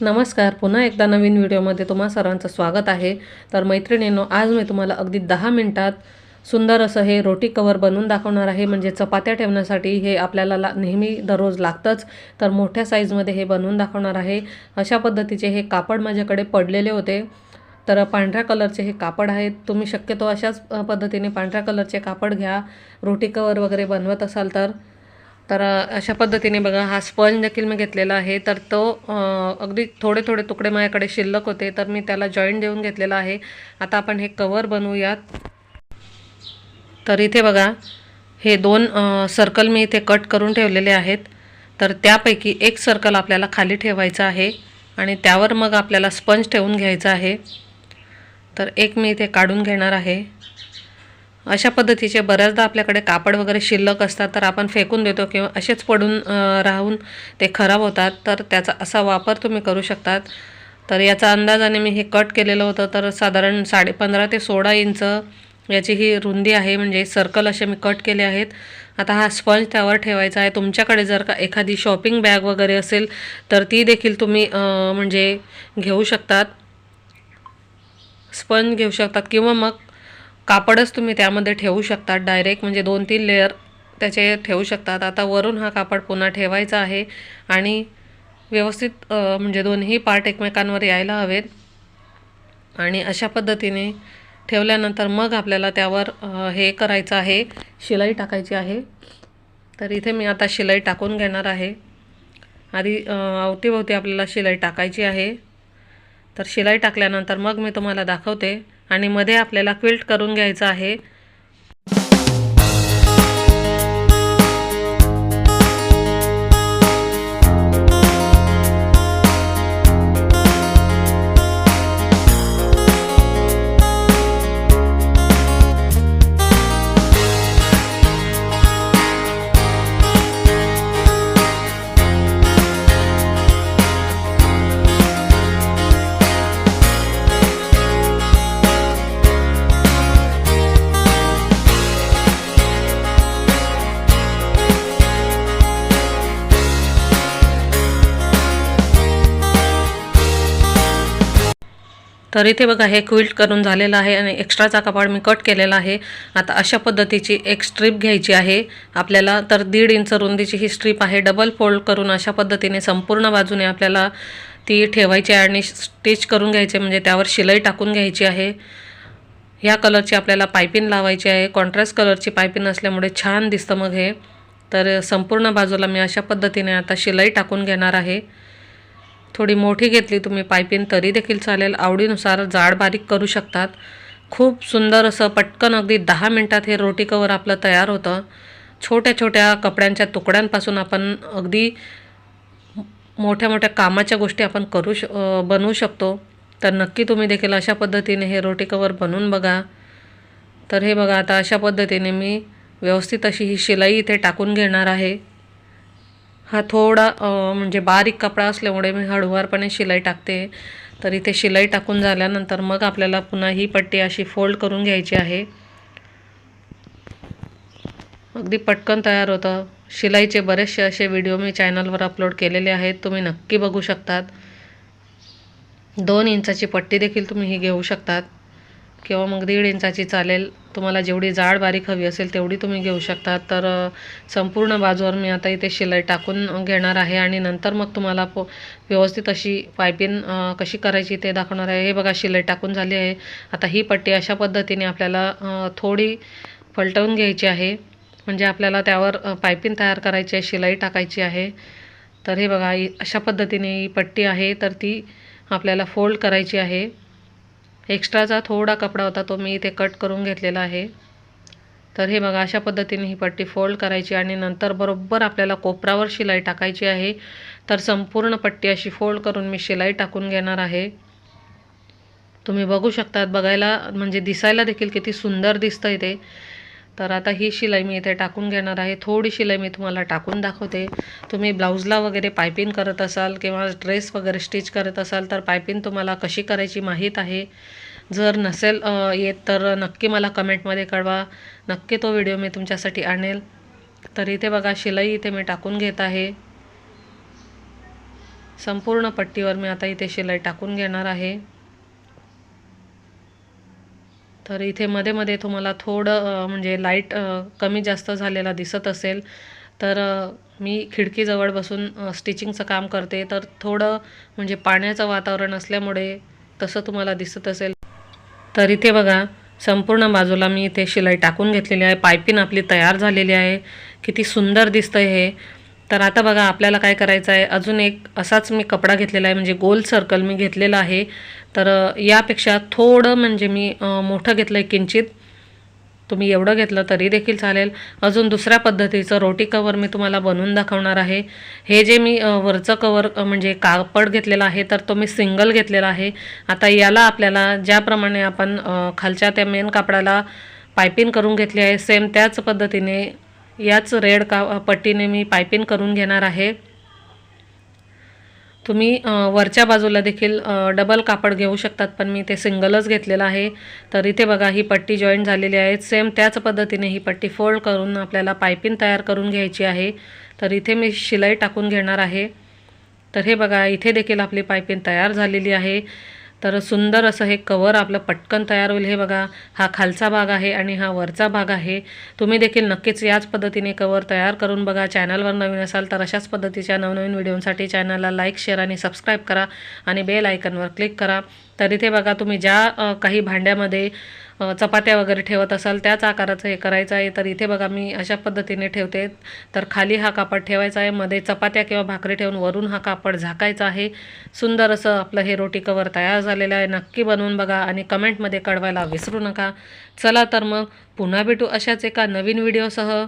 नमस्कार. पुन्हा एकदा नवीन व्हिडिओमध्ये तुम्हा सर्वांचं स्वागत आहे. तर मैत्रिणींनो आज मी तुम्हाला अगदी दहा मिनटात सुंदर असं हे रोटी कवर बनवून दाखवणार आहे. म्हणजे चपात्या ठेवण्यासाठी हे आपल्याला ला नेहमी दररोज लागतंच. तर मोठ्या साईजमध्ये हे बनवून दाखवणार आहे. अशा पद्धतीचे हे कापड माझ्याकडे पडलेले होते. तर पांढऱ्या कलरचे हे कापड आहेत. तुम्ही शक्यतो अशाच पद्धतीने पांढऱ्या कलरचे कापड घ्या. रोटी कवर वगैरे बनवत असाल तर. तर अशा पद्धतीने बघा हा स्पंज देखील मी घेतलेला आहे. तर तो अगदी थोडे थोडे तुकडे माझ्याकडे शिल्लक होते. तर मी त्याला जॉईंट देऊन घेतलेला आहे. आता आपण हे कवर बनवूयात. तर इथे बघा हे दोन सर्कल मी इथे कट करून ठेवलेले आहेत. तर त्यापैकी एक सर्कल आपल्याला खाली ठेवायचं आहे आणि त्यावर मग आपल्याला स्पंज ठेवून घ्यायचं आहे. तर एक मी इथे काढून घेणार आहे. अशा पद्धतीचे बऱ्याचदा आपल्याकडे कापड वगैरे शिल्लक असतात तर आपण फेकून देतो किंवा असेच पडून राहून ते खराब होतात. तर त्याचा असा वापर तुम्ही करू शकतात. तर याचा अंदाजाने मी हे कट केलेलं होतं तर साधारण साडे पंधरा ते सोळा इंच याची ही रुंदी आहे. म्हणजे सर्कल असे मी कट केले आहेत. आता हा स्पंज त्यावर ठेवायचा आहे. तुमच्याकडे जर का एखादी शॉपिंग बॅग वगैरे असेल तर ती देखील तुम्ही म्हणजे घेऊ शकतात. स्पंज घेऊ शकतात. किंवा मग कापडच तुम्ही त्यामध्ये ठेवू शकतात डायरेक्ट म्हणजे दोन तीन लेअर त्याचे ठेवू शकतात. आता वरून हा कापड पुन्हा ठेवायचा आहे आणि व्यवस्थित म्हणजे दोन्ही पार्ट एकमेकांवर यायला हवेत. आणि अशा पद्धतीने ठेवल्यानंतर मग आपल्याला त्यावर हे करायचं आहे. शिलाई टाकायची आहे. तर इथे मी आता शिलाई टाकून घेणार आहे. आधी अवतीभोवती आपल्याला शिलाई टाकायची आहे. तर शिलाई टाकल्यानंतर मग मी तुम्हाला दाखवते. आणि मध्ये आपल्याला क्विल्ट करून घ्यायचं आहे. तर इथे बघा हे क्विल्ट करून झालेलं आहे आणि एक्स्ट्राचा कपाड मी कट केलेला आहे. आता अशा पद्धतीची एक स्ट्रीप घ्यायची आहे. आपल्याला तर दीड इंच रुंदीची ही स्ट्रीप आहे. डबल फोल्ड करून अशा पद्धतीने संपूर्ण बाजूने आपल्याला ती ठेवायची आहे आणि स्टिच करून घ्यायचे म्हणजे त्यावर शिलाई टाकून घ्यायची आहे. ह्या कलरची आपल्याला पायपिन लावायची आहे. कॉन्ट्रास्ट कलरची पायपिन असल्यामुळे छान दिसतं मग हे. तर संपूर्ण बाजूला मी अशा पद्धतीने आता शिलाई टाकून घेणार आहे. थोडी मोठी घेतली तुम्ही पायपिन तरी देखील चालेल. आवडीनुसार जाड बारीक करू शकतात. खूप सुंदर असं पटकन अगदी दहा मिनटात हे रोटी कवर आपलं तयार होतं. छोट्या छोट्या कपड्यांच्या तुकड्यांपासून आपण अगदी मोठ्या मोठ्या कामाच्या गोष्टी आपण करू श बनवू शकतो. तर नक्की तुम्ही देखील अशा पद्धतीने हे रोटी कवर बनवून बघा. तर हे बघा आता अशा पद्धतीने मी व्यवस्थित अशी ही शिलाई इथे टाकून घेणार आहे. हा थोडा म्हणजे बारीक कपडा असल्यामुळे मी हळूवारपणे शिलाई टाकते. तर इथे शिलाई टाकून झाल्यानंतर मग आपल्याला पुन्हा ही पट्टी अशी फोल्ड करून घ्यायची आहे. अगदी पटकन तयार होतं. शिलाईचे बरेचसे असे व्हिडिओ मी चॅनलवर अपलोड केलेले आहेत तुम्ही नक्की बघू शकतात. दोन इंचाची पट्टी देखील तुम्ही ही घेऊ शकतात. किंवा मग दीड इंचाची चालेल तुम्हाला जेवढी जाड बारीक हवी असेल तेवढी तुम्ही घेऊ शकता. तर संपूर्ण बाजूवर मी आता इथे शिलाई टाकून घेणार आहे आणि नंतर मग तुम्हाला पो व्यवस्थित अशी पायपिंग कशी करायची ते दाखवणार आहे. हे बघा शिलाई टाकून झाली आहे. आता ही पट्टी अशा पद्धतीने आपल्याला थोडी फलटवून घ्यायची आहे. म्हणजे आपल्याला त्यावर पायपिन पायपिंग तयार करायची आहे शिलाई टाकायची आहे. तर हे बघा अशा पद्धतीने ही पट्टी आहे. तर ती आपल्याला फोल्ड करायची आहे. एक्स्ट्राचा थोडा कपडा होता तो मी इथे कट करून घेतलेला आहे. तर हे बघा अशा पद्धतीने ही पट्टी फोल्ड करायची आणि नंतर बरोबर आपल्याला कोपरावर शिलाई टाकायची आहे. तर संपूर्ण पट्टी अशी फोल्ड करून मी शिलाई टाकून घेणार आहे. तुम्ही बघू शकतात बघायला म्हणजे दिसायला देखील किती सुंदर दिसतं ते. तर आता ही शिलाई मी इथे टाकून घेणार आहे. थोडी शिलाई मी तुम्हाला टाकून दाखवते. तुम्ही ब्लाऊजला वगैरे पायपिंग करत असाल किंवा ड्रेस वगैरे स्टिच करत असाल तर पायपिंग तुम्हाला कशी करायची माहीत आहे. जर नसेल येत तर नक्की मला कमेंटमध्ये कळवा. नक्की तो व्हिडिओ मी तुमच्यासाठी आणेल. तर इथे बघा शिलाई इथे मी टाकून घेत आहे. संपूर्ण पट्टीवर मी आता इथे शिलाई टाकून घेणार आहे. तर इथे मध्ये मध्ये तुम्हाला थोडं म्हणजे लाइट कमी जास्त झालेला दिसत असेल. तर मी खिडकीजवळ बसून स्टिचिंगचं काम करते. तर थोडं म्हणजे पाण्याचं वातावरण असल्यामुळे तसं तुम्हाला दिसत असेल. तर इथे बघा संपूर्ण बाजूला मी इथे शिलाई टाकून घेतलेली आहे. पायपिन आपली तयार झालेली आहे. किती सुंदर दिसतं हे. तर आता बघा आपल्याला काय करायचं आहे अजून एक असाच मी कपडा घेतलेला आहे म्हणजे गोल सर्कल मी घेतलेला आहे. तर यापेक्षा थोडं म्हणजे मी मोठं घेतलं आहे किंचित. तुम्ही एवढं घेतलं तरी देखील चालेल. अजून दुसऱ्या पद्धतीचं रोटी कवर मी तुम्हाला बनवून दाखवणार आहे. हे जे मी वरचं कवर म्हणजे कापड घेतलेलं आहे तर तो मी सिंगल घेतलेला आहे. आता याला आपल्याला ज्याप्रमाणे आपण खालच्या त्या मेन कापडाला पायपिंग करून घेतली आहे सेम त्याच पद्धतीने याच रेड का पट्टीने मी पायपिंग करून घेणार आहे. तुम्ही वरच्या बाजूला देखील डबल कापड घेऊ शकतात पण मी ते सिंगलच घेतलेलं आहे. तर इथे बघा ही पट्टी जॉईंट झालेली आहे. सेम त्याच पद्धतीने ही पट्टी फोल्ड करून आपल्याला पायपिंग तयार करून घ्यायची आहे. तर इथे मी शिलाई टाकून घेणार आहे. तर हे बघा इथे देखील आपली पायपिंग तयार झालेली आहे. तर सुंदर असं हे कवर आपलं पटकन तयार होईल. हे बघा हा खालचा भाग आहे आणि हा वरचा भाग आहे. तुम्ही देखील नक्कीच याच पद्धतीने कवर तयार करून बघा. चॅनलवर नवीन असाल तर अशाच पद्धतीच्या नवनवीन व्हिडिओंसाठी चॅनलला लाईक शेअर आणि सबस्क्राईब करा आणि बेल आयकनवर क्लिक करा. तर इथे बघा तुम्ही ज्या काही भांड्यामध्ये चपात्या वगैरे ठेवत असाल त्याच आकाराचं हे करायचं आहे तर इथे बघा मी अशा पद्धतीने ठेवते. तर खाली हा कापड ठेवायचा आहे मध्ये चपात्या किंवा भाकरी ठेवून वरून हा कापड झाकायचा आहे. सुंदर असं आपलं हे रोटी कवर तयार झालेलं आहे नक्की बनवून बघा आणि कमेंटमध्ये कळवायला विसरू नका. चला तर मग पुन्हा भेटू अशाच एका नवीन व्हिडिओसह.